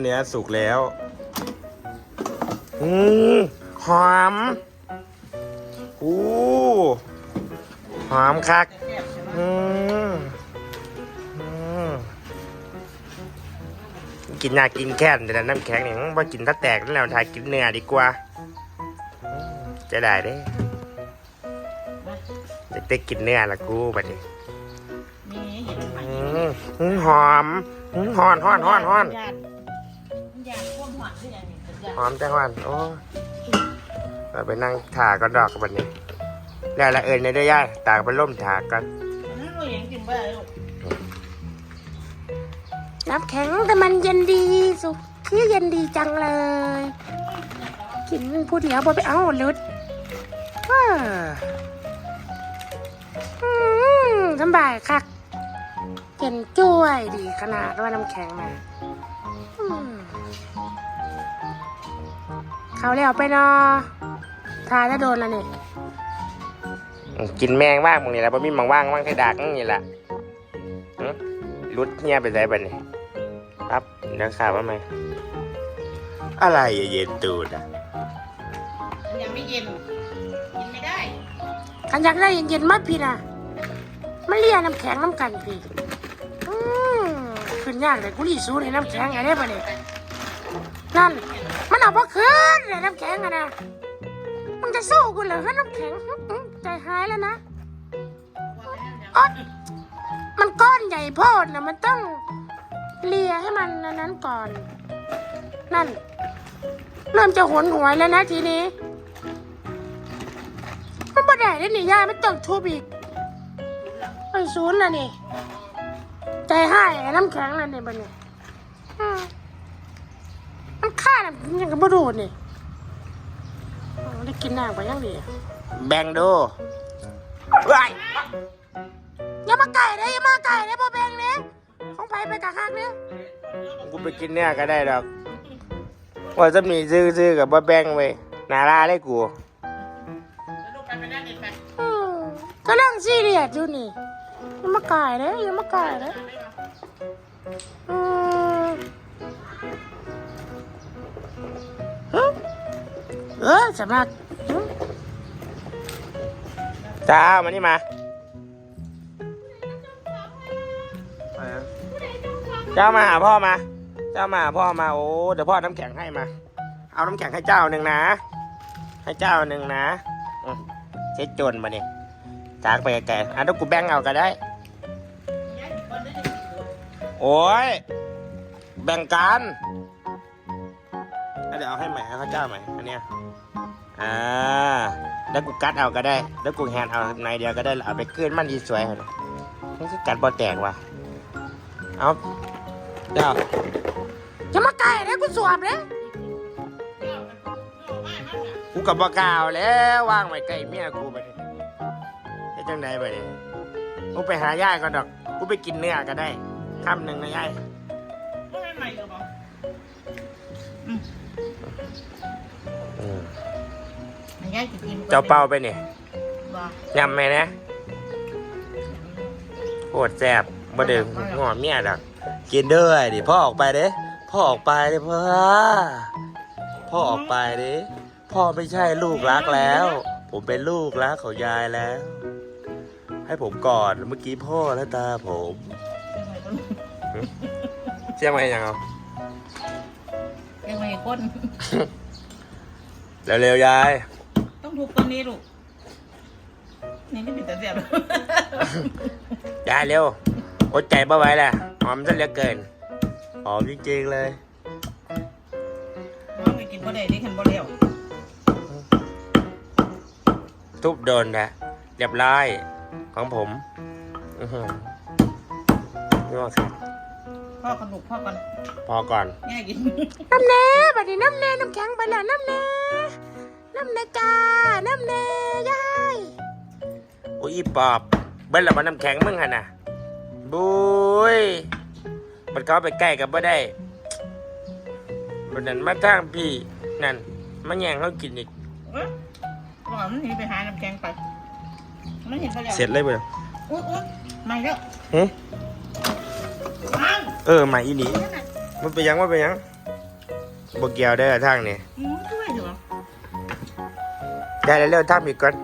เนื้อสุกแล้ว อืมหอม อู้หอมคัก อืมอืมกินยากินแค่นแต่น้ำแข็งเนี่ยว่ากินถ้าแตกแล้วทายกินเนื้อดีกว่าอืมจะได้เด้จะได้กินเนื้อละกูบัดนี้มีเห็นไหมอืมอืมหอมอืมหอนหอนหอนหอนยานยานพวก หวานที่ยังนี่เป็นยานหอมจังหวันโอ้เราไปนั่งถากันดอกกันบัดนี้ แล้วละเอิญในได้ย่ายตากไปร่มถากันนั่นเรายังกินไปลูกน้ำแข็งแต่มันเย็นดีสุกคือเย็นดีจังเลย กินผู้เดียวบ่ไปเอาลุดว้าอืมสำบายคัก เย็นจ้วยดีขนาดว่าน้ำแข็งมาอืมเขาแล้วไปเนอทาจะโดนแล้วนี่กินแมงว่างมึงนี่แหละบ่มีหมังว่างว่างให้ดักนี่แหละหึรุดเงียบไปใส่บัดนี้ครับเดี๋ยวข่าวว่าไหมอะไรอะเย็นตูดอะยังไม่เย็นกินไม่ได้ขันอยากได้เย็นๆมาพี่นะมันเลียน้ำแข็งน้ำกันพี่อืมขึ้น ยากเลยกูรีสูในน้ำแข็งไงได้ปะเนี่ยนั่น มันเอาพอขึ้นเลยน้ำแข็งอะนะมึงจะสู้กูเหรอฮะน้ำแข็งใจหายแล้วนะอ๊อดมันก้อนใหญ่โพดนะมันต้องเลียให้มันนั้นก่อน นั่น เริ่มจะหนหวยแล้วนะทีนี้ มันบ่ได้เลยนี่ยายมันต้องทุบอีกไอ้ศูนย์น่ะนี่ ใจหายไอ้น้ำแข็งน่ะนี่บัดนี้อืมมันฆ่าน่ะมันยังกับบ่ดูนี่อืมได้กินน้ำไปยังดีแบ่งดูว้ายอย่ามาไก่เลยอย่ามาไก่เลยพ่อแบงเนี่ยของไผไปกะคักเนี่ยกูไปกินเนี่ยก็ได้ดอกว่าจะมีซื้อซื้อกับบ่แบ่งไว้นาลาเลยกูแล้วลูกไปไปนั่งเด็ดไปอืมกำลังซีเรียสอยู่นี่อย่ามาไก่เลยอย่ามาไก่เลยอืม เอ้อเออสำหรับอืมจ้ามานี่มาเจ้ามาหาพ่อมา เจ้ามาหาพ่อมาโอ้เดี๋ยวพ่อน้ำแข็งให้มา เอาน้ำแข็งให้เจ้าหนึ่งนะ ให้เจ้าหนึ่งนะอืมเช็ดจนมาเนี่ยจากไปไกลๆอะถ้ากูแบ่งเอาก็ได้ โอ้ย แบ่งกันแล้เดี๋ยวเอาให้ใหม่ให้เขาเจ้าใหม่อันเนี้ยอ่าแล้วกูกัดเอาก็ได้ แล้วกูแฮนเอาในเดียวก็ได้เอาไปขึ้นมันดีสวยเหรอมันคือกัดบอแตกว่ะเอาเจ้าอย่ามาไก่เลยกูสวมเลยกูกับบอกล่าวแล้วว่างไว้ใกล้เมียกูไปดิให้จังไดไปดิกูไปหาย่ายก็ดอก กูไปกินเนื้อก็ได้ คำหนึ่งนะย่ายลูกไม่ใหม่ก็บอกอืมมันยายจะกินเจ้าเป้าไปเนี่ยบอกยำไหมนะโคตรแซ่บบ่เดิมงอเมียดอกกินด้วยดิพ่อออกไปเด้พ่อออกไปเด้พ่อพ่อออกไปเด้พ่อไม่ใช่ลูกรักแล้ว ผมเป็นลูกรักของยายแล้ว ให้ผมกอดเมื่อกี้พ่อและตาผม เชื่อไหมยังเอายังไม่คนเร็วๆยาย ต้องถูกตัวนี้ลูก นี่ไม่เป็นตาเสียบยายเร็ว อดใจบ่ไหวแล้วหอมซะเหลือเกิน หอมจริงๆเลยน้องไปกินบ่ได้ได้ขันบ่เลี้ยวทุบโดนนะเรียบร้อยของผม อื้อหือ นี่ว่าครับพ่อขนุกพ่อก่อนพอก่อนง่ายกินน้ำแน่บัดนี้น้ำแน่น้ำแข็งไปแล้วน้ำแน่น้ำแน่จ้าน้ำแน่ยายโอ้ยอีปอบเบิ้ลละมันน้ำแข็งมึงฮะน่ะบุยมันเข้าไปใกล้กับบ่ได้วันนั้นมาทางพี่นั่นมาแย่งเขากินอีกเอ้ยก่อนมันหนีไปหาน้ำแกงไปไม่เห็นเขาแล้วเสร็จเลยเบ่อุ๊ยอุ๊ยมาแล้วหึอ้าว เออใหม่อีหลีมันไปนหยังมันไปนหยังมบกเกียวเด้อทางนี่ อืมช่วยเหรอ ได้แล้วเร็วทางอีกก่อน